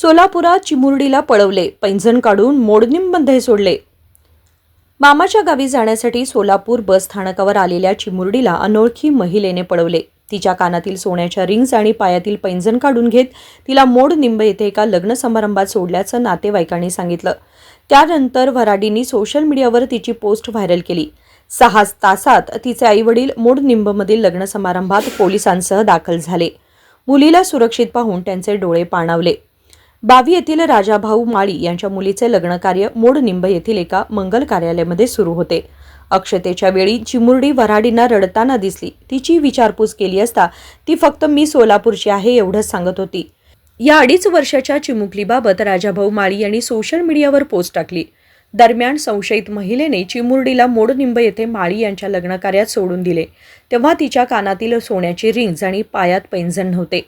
सोलापुरात चिमुरडीला पळवले. पैंजण काढून मोडणीमध्ये सोडले. मामाच्या गावी जाण्यासाठी सोलापूर बस स्थानकावर आलेल्या चिमुरडीला अनोळखी महिलेने पळवले. तिच्या कानातील सोन्याच्या रिंग्स आणि पायातील पैंजण काढून घेत तिला मोड निंब येथे एका लग्न समारंभात सोडल्याचं नातेवाईकांनी सांगितलं. त्यानंतर वराडींनी सोशल मीडियावर तिची पोस्ट व्हायरल केली. सहा तासात तिचे आईवडील मोड निंबमधील लग्न समारंभात पोलिसांसह दाखल झाले. मुलीला सुरक्षित पाहून त्यांचे डोळे पाणावले. बावी येथील राजाभाऊ माळी यांच्या मुलीचे लग्नकार्य मोडनिंब येथील एका मंगल कार्यालयामध्ये सुरू होते. अक्षतेच्या वेळी चिमुरडी वऱ्हाडींना रडताना दिसली. तिची विचारपूस केली असता ती फक्त मी सोलापूरची आहे एवढंच सांगत होती. या अडीच वर्षाच्या चिमुकलीबाबत राजाभाऊ माळी यांनी सोशल मीडियावर पोस्ट टाकली. दरम्यान संशयित महिलेने चिमुरडीला मोडनिंब येथे माळी यांच्या लग्नकार्यात सोडून दिले. तेव्हा तिच्या कानातील सोन्याची रिंग्ज आणि पायात पैंजण नव्हते.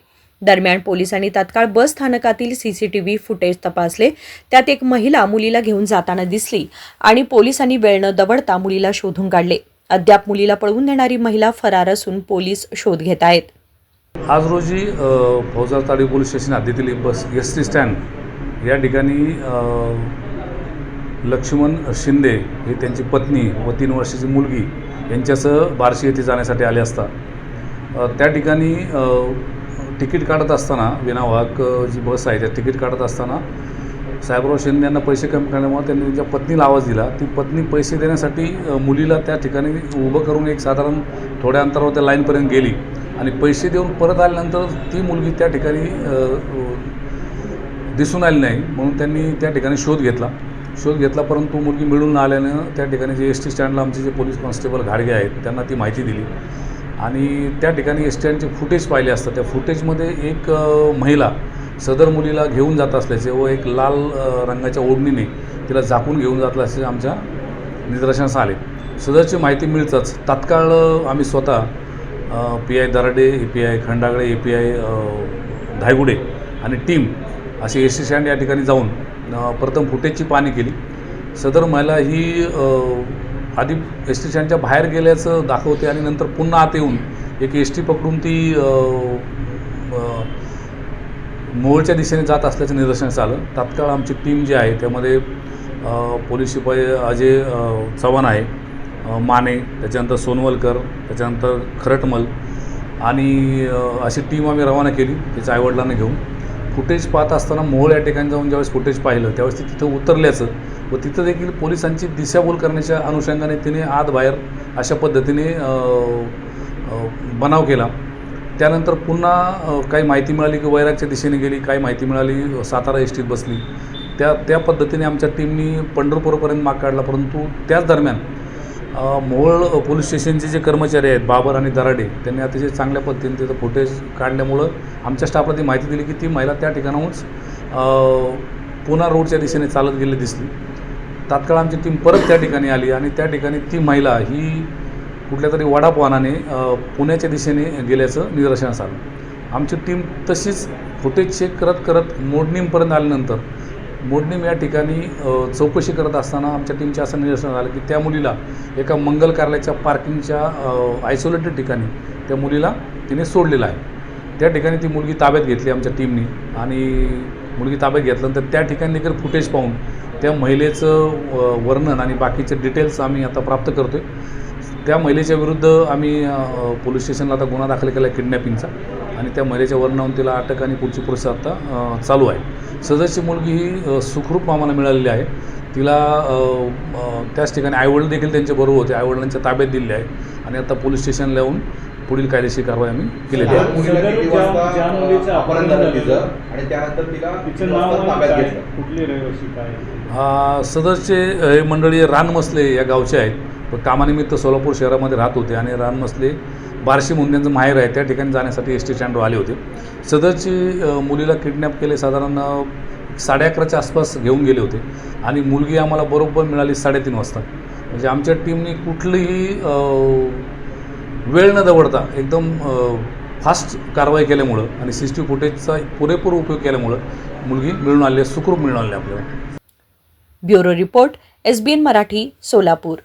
दरम्यान पोलिसांनी तात्काळ बस स्थानकातील सीसीटीव्ही फुटेज तपासले. त्यात एक महिला मुलीला घेऊन जाताना दिसली आणि पोलिसांनी वेळ न दवडता मुलीला शोधून काढले. अद्याप मुलीला पळवून देणारी महिला फरार असून पोलीस शोध घेत आहेत. आज रोजी फौजारताडी पोलीस स्टेशन हद्दीतील बस एस टी स्टँड या ठिकाणी लक्ष्मण शिंदे हे त्यांची पत्नी व तीन वर्षाची मुलगी यांच्यासह बार्शी येथे जाण्यासाठी आले असता. त्या ठिकाणी तिकीट काढत असताना विनावाहक जी बस आहे त्या तिकीट काढत असताना साहेबराव शिंदे यांना पैसे कमी करण्यामुळे त्यांनी त्यांच्या पत्नीला आवाज दिला ती पत्नी पैसे देण्यासाठी मुलीला त्या ठिकाणी उभं करून एक साधारण थोड्या अंतरावर त्या लाईनपर्यंत गेली आणि पैसे देऊन परत आल्यानंतर ती मुलगी त्या ठिकाणी दिसून आली नाही. म्हणून त्यांनी त्या ठिकाणी शोध घेतला. शोध घेतला परंतु मुलगी मिळून न आल्यानं त्या ठिकाणी जे एस टी स्टँडला आमचे जे पोलीस कॉन्स्टेबल घाडगे आहेत त्यांना ती माहिती दिली. आणि त्या ठिकाणी एस स्टँडचे फुटेज पाहिले असतात. त्या फुटेजमध्ये एक महिला सदर मुलीला घेऊन जात असल्याचे व एक लाल रंगाच्या ओढणीने तिला झाकून घेऊन जात असल्याचे आमच्या निदर्शनास आले. सदरची माहिती मिळताच तात्काळ आम्ही स्वतः P I Darade A P I Khandagale A P I Dhaygude आणि टीम असे एस टी स्टँड या ठिकाणी जाऊन प्रथम फुटेजची पाहणी केली. सदर महिला ही आधी एस टी स्टँडच्या बाहेर गेल्याचं दाखवते आणि नंतर पुन्हा आत येऊन एक एस टी पकडून ती मोळच्या दिशेने जात असल्याचं निदर्शनास आलं. तात्काळ आमची टीम जी आहे त्यामध्ये पोलीस शिपाई अजय चव्हाण आहे माने त्याच्यानंतर सोनवलकर त्याच्यानंतर खरटमल आणि अशी टीम आम्ही रवाना केली त्याच्या आईवडिलांना घेऊन. फुटेज पाहत असताना मोहोळ या ठिकाणी जाऊन ज्यावेळेस फुटेज पाहिलं त्यावेळेस ती तिथं उतरल्याचं व तिथं देखील पोलिसांची दिशाभूल करण्याच्या अनुषंगाने तिने आत बाहेर अशा पद्धतीने बनाव केला. त्यानंतर पुन्हा काही माहिती मिळाली की वैरागच्या दिशेने गेली काही माहिती मिळाली सातारा एस टीत बसली. त्या त्या पद्धतीने आमच्या टीमनी पंढरपूरपर्यंत माग काढला परंतु त्याच दरम्यान मोहोळ पोलीस स्टेशनचे जे कर्मचारी आहेत बाबर आणि दराडे त्यांनी अतिशय चांगल्या पद्धतीने त्याचं फुटेज काढल्यामुळं आमच्या स्टाफला ती माहिती दिली की ती महिला त्या ठिकाणाहूनच पुना रोडच्या दिशेने चालत गेली दिसली. तात्काळ आमची टीम परत त्या ठिकाणी आली आणि त्या ठिकाणी ती महिला ही कुठल्या तरी वडापवानाने पुण्याच्या दिशेने गेल्याचं निदर्शनास आलं. आमची टीम तशीच फुटेज चेक करत करत मोडणीमपर्यंत आल्यानंतर मोडणीम या ठिकाणी चौकशी करत असताना आमच्या टीमच्या असं निदर्शनास आलं की त्या मुलीला एका मंगल कार्यालयाच्या पार्किंगच्या आयसोलेटेड ठिकाणी त्या मुलीला तिने सोडलेलं आहे. त्या ठिकाणी ती मुलगी ताब्यात घेतली आमच्या टीमनी आणि मुलगी ताब्यात घेतल्यानंतर त्या ठिकाणी देखील फुटेज पाहून त्या महिलेचं वर्णन आणि बाकीचे डिटेल्स आम्ही आता प्राप्त करतो आहे त्या महिलेच्या विरुद्ध आम्ही पोलीस स्टेशनला आता गुन्हा दाखल केला आहे किडनॅपिंगचा आणि त्या महिलेच्या वर्णावरून तिला अटक आणि पुढची प्रोसेस आता चालू आहे. सदरची मुलगी ही सुखरूप आम्हाला मिळालेली आहे. तिला त्याच ठिकाणी आईवडील देखील त्यांच्याबरोबर होते. आईवडिलांच्या ताब्यात दिले आहे. आणि आता पोलीस स्टेशनला येऊन पुढील कायदेशीर कारवाई आम्ही केलेली आहे. आ, सदरचे हे मंडळी रानमसले या गावचे आहेत. कामानिमित्त सोलापूर शहरामध्ये राहत होते आणि रानमसले बार्शी म्हणून माहेर आहे त्या ठिकाणी जाण्यासाठी एस टी स्टँडवर आले होते. सदरची मुलीला किडनॅप केले साधारण साडे अकराच्या आसपास घेऊन गेले होते. आणि मुलगी आम्हाला बरोबर मिळाली साडेतीन वाजता. म्हणजे आमच्या टीमनी कुठलीही वेळ न दवडता एकदम फास्ट कारवाई केल्यामुळं आणि सी सी टी फुटेजचा पुरेपूर उपयोग केल्यामुळं मुलगी मिळून आली सुखरूप मिळून आली आपल्याला. Bureau report SBN Marathi Solapur.